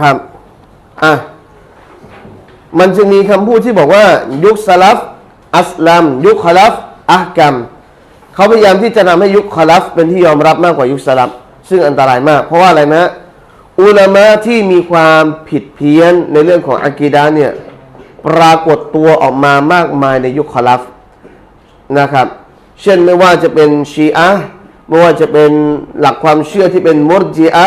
ครับอะมันจะมีคำพูดที่บอกว่า ยุคสลัฟอัสลัม ยุคคลัฟอะกัมเขาพยายามที่จะทำให้ยุคคลัฟเป็นที่ยอมรับมากกว่ายุคสลัฟซึ่งอันตรายมาก เพราะว่าอะไรนะ อุลามะที่มีความผิดเพี้ยนในเรื่องของอากีดะห์เนี่ยปรากฏตัวออกมามากมายในยุคคลัฟนะครับ เช่นไม่ว่าจะเป็นชีอะไม่ว่าจะเป็นหลักความเชื่อที่เป็นมุรจิอะ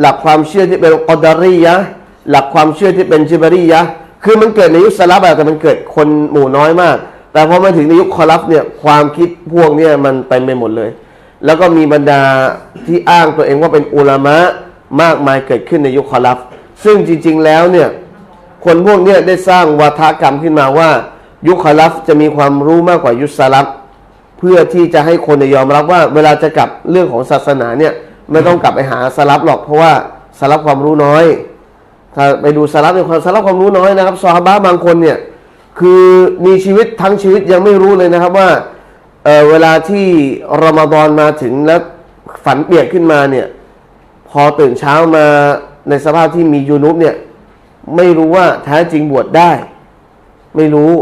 หลักความเชื่อที่เป็นกอดารียะห์หลักความเชื่อที่เป็นจิบรียะคือมันเกิดในยุคสลับแต่มันเกิดคนหมู่น้อยมาก แต่พอมาถึงในยุคคอลัฟเนี่ยความคิดพวกเนี่ยมันเต็มไปหมดเลย แล้วก็มีบรรดาที่อ้างตัวเองว่าเป็นอุลามะมากมายเกิดขึ้นในยุคคอลัฟซึ่งจริง ๆ แล้วเนี่ยคนพวกเนี้ยได้สร้างวัฒกรรมขึ้นมาว่า ยุคคอลัฟจะมีความรู้มากกว่ายุคสลับเพื่อที่จะให้คนยอมรับว่าเวลาจะกลับเรื่องของศาสนาเนี่ย ไม่ต้องกลับไปหาสลับหรอก เพราะว่าสลับความรู้น้อย ถ้าไปดูสลับเนี่ยความสลับความรู้น้อยนะครับซอฮาบะบางคนเนี่ยคือมีชีวิตทั้งชีวิตยังไม่รู้เลยนะครับว่าเออเวลาที่รอมฎอนมาถึงแล้วฝันเปียกขึ้นมาเนี่ยพอตื่นเช้ามาในสภาพที่มียูนุบเนี่ยไม่รู้ว่าแท้จริงบวชได้ ไม่รู้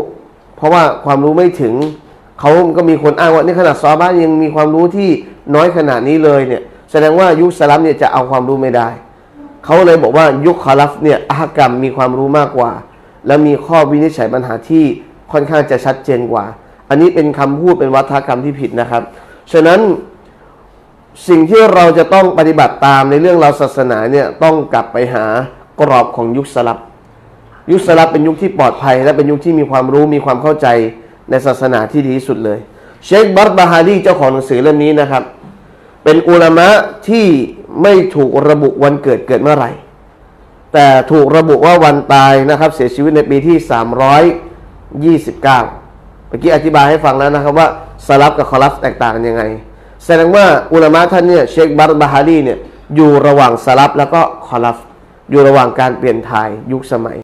เพราะว่าความรู้ไม่ถึงเขาก็มีคนอ้างว่านี่ขนาดซอฮาบ้านยังมีความรู้ที่น้อยขนาดนี้เลยเนี่ย แสดงว่ายุคสลับเนี่ยจะเอาความรู้ไม่ได้ เขาเลยบอกว่ายุคคอลัฟเนี่ยอาหกรรมมีความรู้มากกว่า และมีข้อวินิจฉัยปัญหาที่ค่อนข้างจะชัดเจนกว่า อันนี้เป็นคำพูดเป็นวัฒกรรมที่ผิดนะครับ ฉะนั้นสิ่งที่เราจะต้องปฏิบัติตามในเรื่องราศาสนาเนี่ยต้องกลับไปหากรอบของยุคสลับ ยุคสลับเป็นยุคที่ปลอดภัย และเป็นยุคที่มีความรู้มีความเข้าใจในศาสนาที่ดีที่สุดเลย เชคบัตบาฮาดีเจ้าของหนังสือเล่มนี้นะครับ เป็นอุลามะที่ไม่ถูกระบุวันเกิดเกิดเมื่อไหร่ แต่ถูกระบุว่าวันตายนะครับ เสียชีวิตในปีที่ 329เมื่อกี้อธิบายให้ฟังแล้วนะครับว่าสลับกับคอลัฟแตกต่างกันยังไง แสดงว่าอุลามะท่านเนี่ยเชคบัตบาฮาดีเนี่ยอยู่ระหว่างสลับแล้วก็คอลัฟอยู่ระหว่างการเปลี่ยนถ่ายยุคสมัย